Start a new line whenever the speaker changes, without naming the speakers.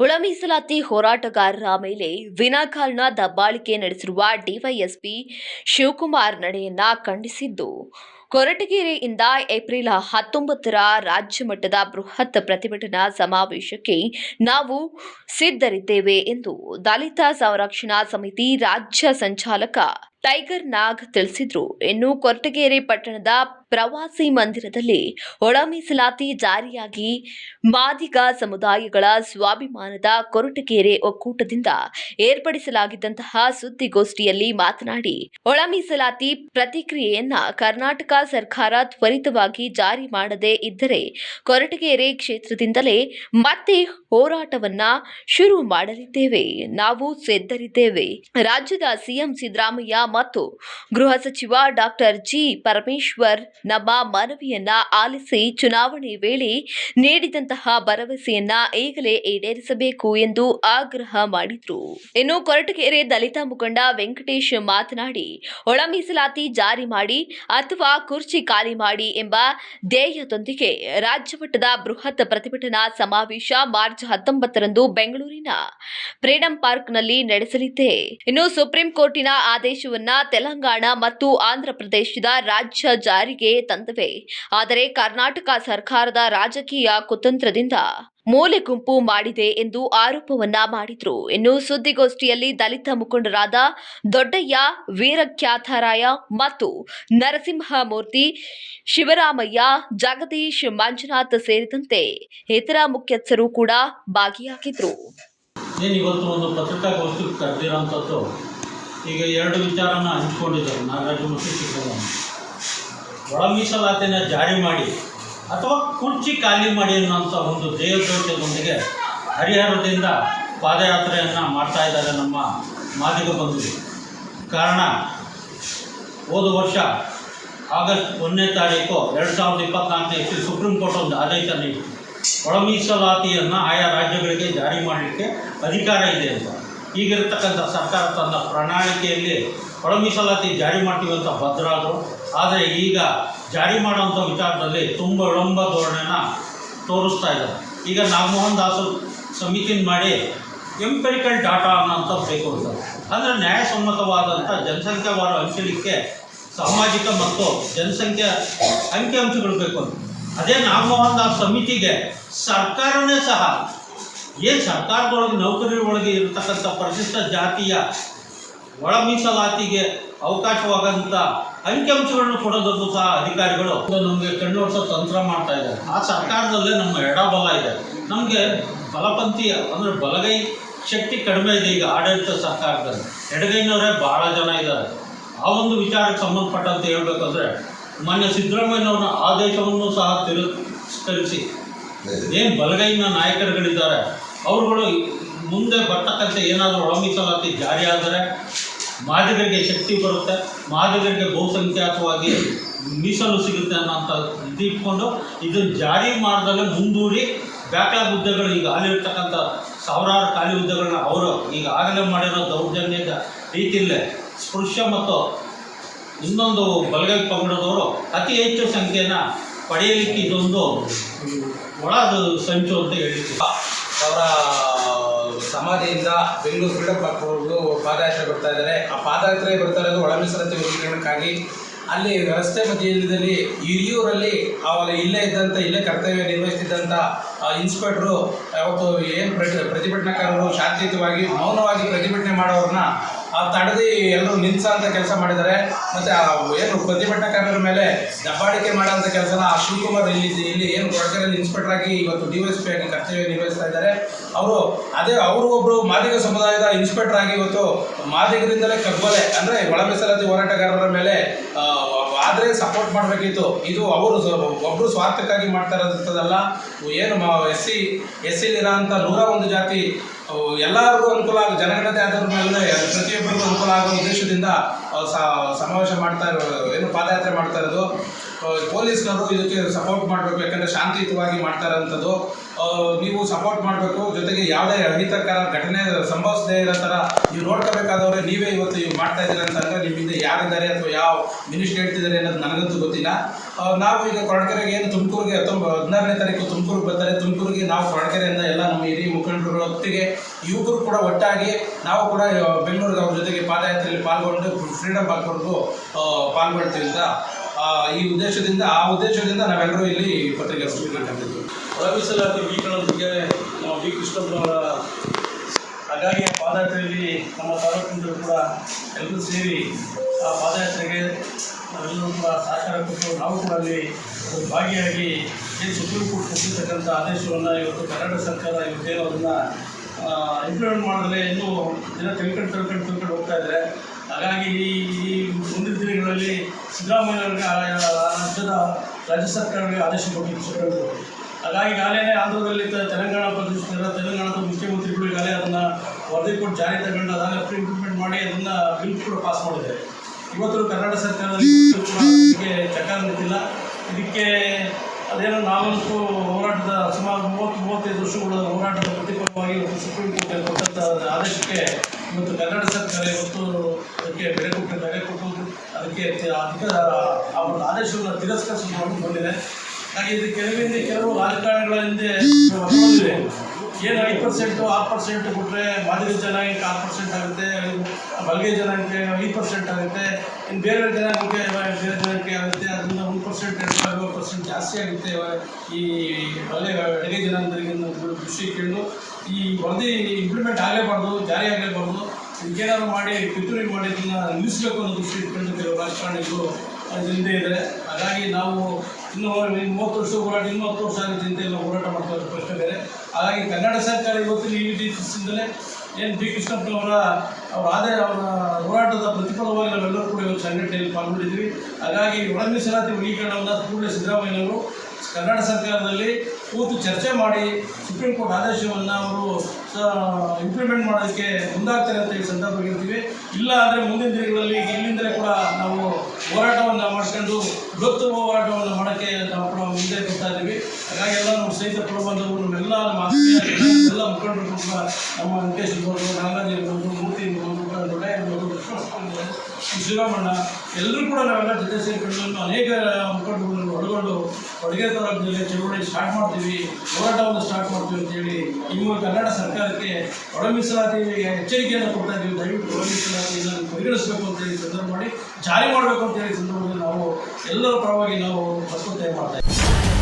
ಒಳ ಮೀಸಲಾತಿ ಹೋರಾಟಗಾರರ ಮೇಲೆ ವಿನಾಕಾರಣ ದಬ್ಬಾಳಿಕೆ ನಡೆಸಿರುವ ಡಿವೈಎಸ್ಪಿ ಶಿವಕುಮಾರ್ ನಡೆಯನ್ನ ಖಂಡಿಸಿದ್ದು. ಕೊರಟಗೆರೆಯಿಂದ ಏಪ್ರಿಲ್ ಹತ್ತೊಂಬತ್ತರ ರಾಜ್ಯ ಮಟ್ಟದ ಬೃಹತ್ ಪ್ರತಿಭಟನಾ ಸಮಾವೇಶಕ್ಕೆ ನಾವು ಸಿದ್ಧರಿದ್ದೇವೆ ಎಂದು ದಲಿತ ಸಂರಕ್ಷಣಾ ಸಮಿತಿ ರಾಜ್ಯ ಸಂಚಾಲಕ ಟೈಗರ್ ನಾಗ್ ತಿಳಿಸಿದ್ರು. ಇನ್ನು ಕೊರಟಗೆರೆ ಪಟ್ಟಣದ ಪ್ರವಾಸಿ ಮಂದಿರದಲ್ಲಿ ಒಳ ಮೀಸಲಾತಿ ಜಾರಿಯಾಗಿ ಮಾದಿಗ ಸಮುದಾಯಗಳ ಸ್ವಾಭಿಮಾನದ ಕೊರಟಗೆರೆ ಒಕ್ಕೂಟದಿಂದ ಏರ್ಪಡಿಸಲಾಗಿದ್ದಂತಹ ಸುದ್ದಿಗೋಷ್ಠಿಯಲ್ಲಿ ಮಾತನಾಡಿ ಒಳ ಮೀಸಲಾತಿ ಪ್ರತಿಕ್ರಿಯೆಯನ್ನ ಕರ್ನಾಟಕ ಸರ್ಕಾರ ತ್ವರಿತವಾಗಿ ಜಾರಿ ಮಾಡದೇ ಇದ್ದರೆ ಕೊರಟಗೆರೆ ಕ್ಷೇತ್ರದಿಂದಲೇ ಮತ್ತೆ ಹೋರಾಟವನ್ನ ಶುರು ಮಾಡಲಿದ್ದೇವೆ. ನಾವು ಸೆದ್ದರಿದ್ದೇವೆ ರಾಜ್ಯದ ಸಿಎಂ ಸಿದ್ದರಾಮಯ್ಯ ಮತ್ತು ಗೃಹ ಸಚಿವ ಡಾಕ್ಟರ್ ಜಿ ಪರಮೇಶ್ವರ್ ನಮ್ಮ ಮನವಿಯನ್ನ ಆಲಿಸಿ ಚುನಾವಣೆ ವೇಳೆ ನೀಡಿದಂತಹ ಭರವಸೆಯನ್ನ ಈಗಲೇ ಈಡೇರಿಸಬೇಕು ಎಂದು ಆಗ್ರಹ ಮಾಡಿದ್ರು. ಇನ್ನು ಕೊರಟಗೆರೆ ದಲಿತ ಮುಖಂಡ ವೆಂಕಟೇಶ್ ಮಾತನಾಡಿ ಒಳ ಮೀಸಲಾತಿ ಜಾರಿ ಮಾಡಿ ಅಥವಾ ಕುರ್ಚಿ ಖಾಲಿ ಮಾಡಿ ಎಂಬ ಧ್ಯೇಯದೊಂದಿಗೆ ರಾಜ್ಯ ಮಟ್ಟದ ಬೃಹತ್ ಪ್ರತಿಭಟನಾ ಸಮಾವೇಶ ಮಾರ್ಚ್ ಹತ್ತೊಂಬತ್ತರಂದು ಬೆಂಗಳೂರಿನ ಫ್ರೀಡಂ ಪಾರ್ಕ್ನಲ್ಲಿ ನಡೆಸಲಿದೆ. ಇನ್ನು ಸುಪ್ರೀಂ ಕೋರ್ಟಿನ ಆದೇಶವನ್ನ ತೆಲಂಗಾಣ ಮತ್ತು ಆಂಧ್ರಪ್ರದೇಶದ ರಾಜ್ಯ ಜಾರಿಗೆ ತಂದವೆ. ಆದರೆ ಕರ್ನಾಟಕ ಸರ್ಕಾರದ ರಾಜಕೀಯ ಕುತಂತ್ರದಿಂದ ಮೂಲೆ ಗುಂಪು ಮಾಡಿದೆ ಎಂದು ಆರೋಪವನ್ನ ಮಾಡಿದ್ರು. ಇನ್ನು ಸುದ್ದಿಗೋಷ್ಠಿಯಲ್ಲಿ ದಲಿತ ಮುಖಂಡರಾದ ದೊಡ್ಡಯ್ಯ, ವೀರಖ್ಯಾತರಾಯ ಮತ್ತು ನರಸಿಂಹಮೂರ್ತಿ, ಶಿವರಾಮಯ್ಯ, ಜಗದೀಶ್ ಮಂಜುನಾಥ್ ಸೇರಿದಂತೆ ಇತರ ಮುಖ್ಯಸ್ಥರು ಕೂಡ ಭಾಗಿಯಾಗಿದ್ರು.
ಈಗ ಎರಡು ವಿಚಾರನ ಹಂಚಿಕೊಂಡಿದ್ದಾರೆ ನಾಗರಾಜ ಮತ್ತು ಒಳ ಮೀಸಲಾತಿನ ಜಾರಿ ಮಾಡಿ ಅಥವಾ ಕುರ್ಚಿ ಖಾಲಿ ಮಾಡಿ ಅನ್ನುವಂಥ ಒಂದು ಧ್ಯೇಯೋದ್ದೇಶದೊಂದಿಗೆ ಹರಿಹರದಿಂದ ಪಾದಯಾತ್ರೆಯನ್ನು ಮಾಡ್ತಾ ಇದ್ದಾರೆ ನಮ್ಮ ಮಾದಿಗ ಬಂಧುಗಳು. ಕಾರಣ, ಹೋದ ವರ್ಷ ಆಗಸ್ಟ್ ಒಂದನೇ ತಾರೀಕು ಎರಡು ಸಾವಿರದ ಇಪ್ಪತ್ನಾಲ್ಕನೇ ಇಸ್ವಿ ಸುಪ್ರೀಂ ಕೋರ್ಟ್ ಒಂದು ಆದೇಶ ನೀಡಿ ಒಳ ಮೀಸಲಾತಿಯನ್ನು ಆಯಾ ರಾಜ್ಯಗಳಿಗೆ ಜಾರಿ ಮಾಡಲಿಕ್ಕೆ ಅಧಿಕಾರ ಇದೆ ಅಂತ. ಈಗಿರತಕ್ಕಂಥ ಸರ್ಕಾರ ತನ್ನ ಪ್ರಣಾಳಿಕೆಯಲ್ಲಿ ಒಳ ಮೀಸಲಾತಿ ಜಾರಿ ಮಾಡ್ತೀವಿ ಅಂತ ಭದ್ರಾದರು ಆದರೆ. ಈಗ ಜಾರಿ ಮಾಡುವಂಥ ವಿಚಾರದಲ್ಲಿ ತುಂಬ ವಿಳಂಬ ಧೋರಣೆನ ತೋರಿಸ್ತಾ ಇದ್ದಾರೆ. ಈಗ ನಾಗಮೋಹನ್ ದಾಸರು ಸಮಿತಿನ ಮಾಡಿ ಎಂಪೆರಿಕಲ್ ಡಾಟಾ ಅನ್ನೋಂಥ ಬೇಕು ಅಂತಾರೆ ಅಂದರೆ ನ್ಯಾಯಸಮ್ಮತವಾದಂಥ ಜನಸಂಖ್ಯಾವಾರು ಹಂಚಲಿಕ್ಕೆ ಸಾಮಾಜಿಕ ಮತ್ತು ಜನಸಂಖ್ಯೆ ಅಂಕಿಅಂಶಗಳು ಬೇಕು ಅಂತ. ಅದೇ ನಾಗಮೋಹನ್ ದಾಸ್ ಸಮಿತಿಗೆ ಸರ್ಕಾರನೇ ಸಹ, ಏನು ಸರ್ಕಾರದೊಳಗೆ ನೌಕರಿ ಒಳಗೆ ಇರತಕ್ಕಂಥ ಪ್ರಶಿಷ್ಟ ಜಾತಿಯ ಒಳ ಮೀಸಲಾತಿಗೆ ಅವಕಾಶವಾಗಂಥ ಅಂಕಿಅಂಶಗಳನ್ನು ಕೊಡೋದನ್ನು ಸಹ ಅಧಿಕಾರಿಗಳು ನಮಗೆ ಕಣ್ಣೋಡಿಸೋ ತಂತ್ರ ಮಾಡ್ತಾ ಇದ್ದಾರೆ. ಆ ಸರ್ಕಾರದಲ್ಲೇ ನಮ್ಮ ಎಡಬಲ ಇದೆ. ನಮಗೆ ಬಲಪಂಥೀಯ ಅಂದರೆ ಬಲಗೈ ಶಕ್ತಿ ಕಡಿಮೆ ಇದೆ ಈಗ ಆಡಳಿತ ಸರ್ಕಾರದಲ್ಲಿ. ಎಡಗೈನವರೇ ಭಾಳ ಜನ ಇದ್ದಾರೆ. ಆ ಒಂದು ವಿಚಾರಕ್ಕೆ ಸಂಬಂಧಪಟ್ಟಂತೆ ಹೇಳ್ಬೇಕಂದ್ರೆ ಮಾನ್ಯ ಸಿದ್ದರಾಮಯ್ಯನವರ ಆದೇಶವನ್ನು ಸಹ ತಿರಸ್ಕರಿಸಿ. ಏನು ಬಲಗೈನ ನಾಯಕರುಗಳಿದ್ದಾರೆ, ಅವರುಗಳು ಮುಂದೆ ಬರ್ತಕ್ಕಂಥ ಏನಾದರೂ ಒಳ ಮೀಸಲಾತಿ ಜಾರಿಯಾದರೆ ಮಾದಿಗರಿಗೆ ಶಕ್ತಿ ಬರುತ್ತೆ ಮಾದಿಗರಿಗೆ ಬಹುಸಂಖ್ಯಾತವಾಗಿ ಮೀಸಲು ಸಿಗುತ್ತೆ ಅನ್ನೋಂಥ ಇದು ಇಟ್ಕೊಂಡು ಇದನ್ನು ಜಾರಿ ಮಾಡಿದಾಗ ಮುಂದೂಡಿ ಬ್ಯಾಕ್ಲಾಗ್ ಹುದ್ದೆಗಳು ಈಗ ಆಗಿರ್ತಕ್ಕಂಥ ಸಾವಿರಾರು ಖಾಲಿ ಹುದ್ದೆಗಳನ್ನ ಅವರು ಈಗ ಆಗಲೇ ಮಾಡಿರೋ ದೌರ್ಜನ್ಯದ ರೀತಿಯಲ್ಲೇ ಸ್ಪೃಶ್ಯ ಮತ್ತು ಇನ್ನೊಂದು ಬಲಗೈ ಪಂಗಡದವರು ಅತಿ ಹೆಚ್ಚು ಸಂಖ್ಯೆನ ಪಡೆಯಲಿಕ್ಕೆ ಇದೊಂದು ಒಳ ಸಂಚು ಅಂತ ಹೇಳಿದ್ರು.
ಅವರ ಸಮಾಧಿಯಿಂದ ಬೆಂಗಳೂರು ಫ್ರೀಡಮ್ ಪಾರ್ಕ್ವರೆಗೂ ಪಾದಯಾತ್ರೆ ಬರ್ತಾ ಇದ್ದಾರೆ. ಆ ಪಾದಯಾತ್ರೆ ಬರ್ತಾ ಇರೋದು ಒಳ ಮೀಸಲಾತಿ ವರ್ಗೀಕರಣಕ್ಕಾಗಿ ಅಲ್ಲಿ ರಸ್ತೆ ಮಧ್ಯದಲ್ಲಿ ಹಿರಿಯೂರಲ್ಲಿ ಅವಾಗ ಇಲ್ಲೇ ಇದ್ದಂಥ ಇಲ್ಲೇ ಕರ್ತವ್ಯ ನಿರ್ವಹಿಸ್ತಿದ್ದಂಥ ಇನ್ಸ್ಪೆಕ್ಟ್ರು ಅವತ್ತು ಏನು ಪ್ರತಿ ಪ್ರತಿಭಟನಾಕಾರರು ಶಾಂತಿಯುತವಾಗಿ, ಮೌನವಾಗಿ ಪ್ರತಿಭಟನೆ ಮಾಡೋರನ್ನ ತಡೆದು ಎಲ್ಲರೂ ಅಂತ ಕೆಲಸ ಮಾಡಿದ್ದಾರೆ. ಮತ್ತು ಏನು ಪ್ರತಿಭಟನಾಕಾರರ ಮೇಲೆ ದಬ್ಬಾಳಿಕೆ ಮಾಡೋಂಥ ಕೆಲಸನ ಆ ಶಿವಕುಮಾರ್ ಇಲ್ಲಿ ಇಲ್ಲಿ ಏನು ಕೊಡಗರಲ್ಲಿ ಇನ್ಸ್ಪೆಕ್ಟರ್ ಆಗಿ ಇವತ್ತು ಡಿ ಎಸ್ ಆಗಿ ಕರ್ತವ್ಯ ನಿರ್ವಹಿಸ್ತಾ ಇದ್ದಾರೆ. ಅವರು ಅದೇ ಅವರು ಒಬ್ಬರು ಮಾದಿಗ ಸಮುದಾಯದ ಇನ್ಸ್ಪೆಕ್ಟರ್ ಆಗಿ ಇವತ್ತು ಮಾದಿಗರಿಂದಲೇ ಕಗ್ಬಲೆ ಅಂದರೆ ಒಳ ಮೀಸಲಾತಿ ಹೋರಾಟಗಾರರ ಮೇಲೆ ಸಪೋರ್ಟ್ ಮಾಡಬೇಕಿತ್ತು. ಇದು ಅವರು ಒಬ್ಬರು ಸ್ವಾರ್ಥಕ್ಕಾಗಿ ಮಾಡ್ತಾ ಇರೋದಂಥದ್ದಲ್ಲ ಏನು ಎಸ್ ಸಿ, ಎಸ್ ಸಿಲಿರೋಂಥ ನೂರ ಒಂದು ಜಾತಿ ಎಲ್ಲರಿಗೂ ಅನುಕೂಲ ಆಗೋ ಜನಗಣತೆ ಆಧಾರದ ಮೇಲೆ ಪ್ರತಿಯೊಬ್ಬರಿಗೂ ಅನುಕೂಲ ಆಗೋ ಉದ್ದೇಶದಿಂದ ಸಮಾವೇಶ ಮಾಡ್ತಾ ಇರೋ ಏನು ಪಾದಯಾತ್ರೆ ಮಾಡ್ತಾ ಇರೋದು. ಪೊಲೀಸ್ನವರು ಇದಕ್ಕೆ ಸಪೋರ್ಟ್ ಮಾಡಬೇಕು, ಯಾಕಂದರೆ ಶಾಂತಿಯುತವಾಗಿ ಮಾಡ್ತಾರಂಥದ್ದು ನೀವು ಸಪೋರ್ಟ್ ಮಾಡಬೇಕು, ಜೊತೆಗೆ ಯಾವುದೇ ಅಹಿತಕರ ಘಟನೆ ಸಂಭವಿಸದೇ ಇರೋ ಥರ ನೀವು ನೋಡ್ಕೋಬೇಕಾದವ್ರೆ, ನೀವೇ ಇವತ್ತು ಇವು ಮಾಡ್ತಾ ಇದ್ದೀರ ಅಂತಂದರೆ ನಿಮ್ಮಿಂದ ಯಾರಿದ್ದಾರೆ ಅಥವಾ ಯಾವ ಮಿನಿಸ್ಟರ್ ಹೇಳ್ತಿದ್ದಾರೆ ಅನ್ನೋದು ನನಗಂತೂ ಗೊತ್ತಿಲ್ಲ. ನಾವು ಈಗ ಕೊರಟಗೆರೆಗೆ ಏನು ತುಮಕೂರಿಗೆ ಹತ್ತೊಂಬ ಹದಿನಾರನೇ ತಾರೀಕು ತುಮಕೂರಿಗೆ ಬರ್ತಾರೆ. ತುಮಕೂರಿಗೆ ನಾವು ಕೊರಟಗೆರೆಯಿಂದ ಎಲ್ಲ ನಮ್ಮ ಹಿರಿಯ ಮುಖಂಡರುಗಳ ಒಟ್ಟಿಗೆ ಯುವಕರು ಕೂಡ ಒಟ್ಟಾಗಿ ನಾವು ಕೂಡ ಬೆಂಗಳೂರಿಗೆ ಅವ್ರ ಜೊತೆಗೆ ಪಾದಯಾತ್ರೆಯಲ್ಲಿ ಪಾಲ್ಗೊಂಡು ಫ್ರೀಡಮ್ ಪಾಲ್ಗೊಂಡು ಪಾಲ್ಗೊಳ್ತೀವಿ ಅಂತ ಈ ಉದ್ದೇಶದಿಂದ, ಆ ಉದ್ದೇಶದಿಂದ ನಾವೆಲ್ಲರೂ ಇಲ್ಲಿ ಪತ್ರಿಕೆ
ಸೃಷ್ಟಿ ಮೀಸಲಾತಿ ವೀಕ್ಷಣದೊಂದಿಗೆ ನಾವು ವಿ ಕೃಷ್ಣಪ್ಪನವರ ಹಾಗಾಗಿ ಆ ಪಾದಯಾತ್ರೆಯಲ್ಲಿ ನಮ್ಮ ತಾಲೂಕಿನಿಂದ ಕೂಡ ಎಲ್ಲರೂ ಸೇರಿ ಆ ಪಾದಯಾತ್ರೆಗೆ ನಾವೆಲ್ಲರೂ ಕೂಡ ಸಹಕಾರ ಕೊಟ್ಟು ನಾವು ಕೂಡ ಅಲ್ಲಿ ಭಾಗಿಯಾಗಿ ಏನು ಸುಪ್ರೀಂ ಕೋರ್ಟ್ ಕೊಟ್ಟಿರ್ತಕ್ಕಂಥ ಆದೇಶವನ್ನು ಇವತ್ತು ಕರ್ನಾಟಕ ಸರ್ಕಾರ ಇವತ್ತೇನು ಅದನ್ನು ಇಂಪ್ಲಿಮೆಂಟ್ ಮಾಡಿದ್ರೆ ಇನ್ನೂ ದಿನ ತಿಳ್ಕೊಂಡು ತಿಳ್ಕೊಂಡು ತಿಳ್ಕೊಂಡು ಹೋಗ್ತಾ ಇದ್ದಾರೆ. ಹಾಗಾಗಿ ಈ ಸಿದ್ದರಾಮಯ್ಯ ರಾಜ್ಯದ ರಾಜ್ಯ ಸರ್ಕಾರಗಳಿಗೆ ಆದೇಶ ಕೊಟ್ಟಿದ್ದು ಹಾಗಾಗಿ ಈಗಾಗಲೇ ಆಂಧ್ರದಲ್ಲಿ ತೆಲಂಗಾಣ ಪ್ರದೇಶದ ತೆಲಂಗಾಣದ ಮುಖ್ಯಮಂತ್ರಿಗಳು ಈಗಾಗಲೇ ಅದನ್ನು ವರದಿ ಕೊಟ್ಟು ಜಾರಿ ತಗೊಂಡು ಅದನ್ನು ಇಂಪ್ಲಿಮೆಂಟ್ ಮಾಡಿ ಅದನ್ನು ಬಿಲ್ ಕೂಡ ಪಾಸ್ ಮಾಡಿದ್ದಾರೆ. ಇವತ್ತು ಕರ್ನಾಟಕ ಸರ್ಕಾರದಲ್ಲಿ ಚಕಾರ ನಿಂತಿಲ್ಲ. ಇದಕ್ಕೆ ಅದೇನೋ ನಾವಂತೂ ಹೋರಾಟದ ಸುಮಾರು ಮೂವತ್ತು, ಮೂವತ್ತೈದು ವರ್ಷಗಳ ಹೋರಾಟದ ಪ್ರತಿಫಲವಾಗಿ ಇವತ್ತು ಸುಪ್ರೀಂ ಕೋರ್ಟ್ ಕೊಟ್ಟಂಥ ಆದೇಶಕ್ಕೆ ಇವತ್ತು ಕರ್ನಾಟಕ ಸರ್ಕಾರ ಇವತ್ತು ಅದಕ್ಕೆ ಬೆಲೆ ಕೊಟ್ಟು ಬೆಲೆ ಕೊಟ್ಟು ಅದಕ್ಕೆ ಅಧಿಕ ಆ ಒಂದು ಆದೇಶವನ್ನು ತಿರಸ್ಕರಿಸಿಕೊಂಡು ಬಂದಿದೆ. ಹಾಗೆ ಇದು ಕೆಲವಿಂದ ಕೆಲವು ರಾಜಕಾರಣಿಗಳ ಹಿಂದೆ ಏನು ಐದು ಪರ್ಸೆಂಟು, ಆರು ಪರ್ಸೆಂಟ್ ಕೊಟ್ಟರೆ ಮಾದರಿ ಜನಾಂಗಕ್ಕೆ ಆರು ಪರ್ಸೆಂಟ್ ಆಗುತ್ತೆ ಬಲ್ಗೆ ಜನಾಂಗಕ್ಕೆ ಐದು ಪರ್ಸೆಂಟ್ ಆಗುತ್ತೆ, ಇನ್ನು ಬೇರೆ ಜನಾಂಗಕ್ಕೆ ಬೇರೆ ಜನಾಂಗಕ್ಕೆ ಆಗುತ್ತೆ, ಅದರಿಂದ ಒಂದು ಪರ್ಸೆಂಟ್, ಎರಡು ಪರ್ಸೆಂಟ್ ಜಾಸ್ತಿ ಆಗುತ್ತೆ ಈ ಬಲ್ಲೆ ಅಡುಗೆ ಜನಾಂಗದಲ್ಲಿ ಖುಷಿ ಇಟ್ಕೊಂಡು ಈ ವರದಿ ಇಂಪ್ಲಿಮೆಂಟ್ ಆಗಲೇಬಾರ್ದು ಜಾರಿ ಆಗಲೇಬಾರ್ದು ಇದಕ್ಕೇನಾದ್ರು ಮಾಡಿ ಪಿತೂರಿ ಮಾಡಿ ಅದನ್ನ ನಿಲ್ಲಿಸಬೇಕು ಅನ್ನೋ ದೃಷ್ಟಿ ಇಟ್ಕೊಂಡು ಕೆಲವು ರಾಜಕಾರಣಿಗಳು ಹಿಂದೆ ಇದ್ದಾರೆ. ಹಾಗಾಗಿ ನಾವು ಇನ್ನೂ ಇನ್ನು ಮೂವತ್ತು ವರ್ಷ ಹೋರಾಟ ಇನ್ನೂ ಹತ್ತು ವರ್ಷ ಎಲ್ಲ ಹೋರಾಟ ಮಾಡ್ತಾ ಪ್ರಶ್ನೆ ಬೇರೆ. ಹಾಗಾಗಿ ಕನ್ನಡ ಸರ್ಕಾರ ಇವತ್ತು ಈ ರೀತಿಯಿಂದಲೇ ಏನು ಬಿ ಕೃಷ್ಣಪ್ಪನವರ ಅವರ ಆದಾಯ ಅವರ ಹೋರಾಟದ ಪ್ರತಿಫಲವಾಗಿ ನಾವೆಲ್ಲರೂ ಕೂಡ ಇವತ್ತು ಸಂಘಟನೆಯಲ್ಲಿ ಪಾಲ್ಗೊಂಡಿದ್ದೀವಿ. ಹಾಗಾಗಿ ಒಳ ಮೀಸಲಾತಿ ವರ್ಗೀಕರಣವನ್ನು ಕೂಡಲೇ ಸಿದ್ದರಾಮಯ್ಯನವರು ಕನ್ನಡ ಸರ್ಕಾರದಲ್ಲಿ ಕೂತು ಚರ್ಚೆ ಮಾಡಿ ಸುಪ್ರೀಂ ಕೋರ್ಟ್ ಆದೇಶವನ್ನು ಅವರು ಇಂಪ್ಲಿಮೆಂಟ್ ಮಾಡೋದಕ್ಕೆ ಮುಂದಾಗ್ತಾರೆ ಅಂತ ಈ ಸಂದರ್ಭ ಇರ್ತೀವಿ ಇಲ್ಲ ಅಂದರೆ ಮುಂದಿನ ದಿನಗಳಲ್ಲಿ ಇಲ್ಲಿಂದಲೇ ಕೂಡ ನಾವು ಹೋರಾಟವನ್ನು ಮಾಡ್ಕೊಂಡು ಗೊತ್ತು ಹೋರಾಟವನ್ನು ಮಾಡೋಕ್ಕೆ ನಾವು ಕೂಡ ಮುಂದೆ ಕೊಡ್ತಾ ಇದ್ದೀವಿ. ಹಾಗಾಗಿ ಎಲ್ಲ ನಮ್ಮ ಸ್ನೇಹಿತ ಪ್ರಬಂಧಗಳು ನಮ್ಮೆಲ್ಲ ನಮ್ಮ ಎಲ್ಲ ಮುಖಂಡರು ಕೂಡ ನಮ್ಮ ವೆಂಕಟೇಶ್ ಇರ್ಬೋದು ನಾಗರಾಜ್ ಇರ್ಬೋದು ಶ್ರೀರಾಮಣ್ಣ ಎಲ್ಲರೂ ಕೂಡ ನಾವೆಲ್ಲ ಜೊತೆ ಸೇರಿಕೊಂಡು ಅನೇಕ ಮುಖಂಡಗಳನ್ನು ಒಳಗೊಂಡು ಅಡುಗೆ ತಾಲೂಕಿನಲ್ಲಿ ಚಳವಳಿ ಸ್ಟಾರ್ಟ್ ಮಾಡ್ತೀವಿ ಹೋರಾಟವನ್ನು ಸ್ಟಾರ್ಟ್ ಮಾಡ್ತೀವಿ ಅಂತೇಳಿ ಮೂಲಕ ಕನ್ನಡ ಸರ್ಕಾರಕ್ಕೆ ಒಳ ಮೀಸಲಾತಿಗೆ ಎಚ್ಚರಿಕೆಯನ್ನು ಕೊಡ್ತಾ ಇದ್ದೀವಿ. ದಯವಿಟ್ಟು ಒಳ ಮೀಸಲಾತಿಯನ್ನು ಪರಿಗಣಿಸಬೇಕು ಅಂತೇಳಿ ಸಂದರ್ಭ ಮಾಡಿ, ಜಾರಿ ಮಾಡಬೇಕು ಅಂತೇಳಿ ಸಂದರ್ಭದಲ್ಲಿ ನಾವು ಎಲ್ಲರ ಪರವಾಗಿ ನಾವು ಪ್ರಸ್ತುತ ಮಾಡ್ತಾ ಇದ್ದೀವಿ.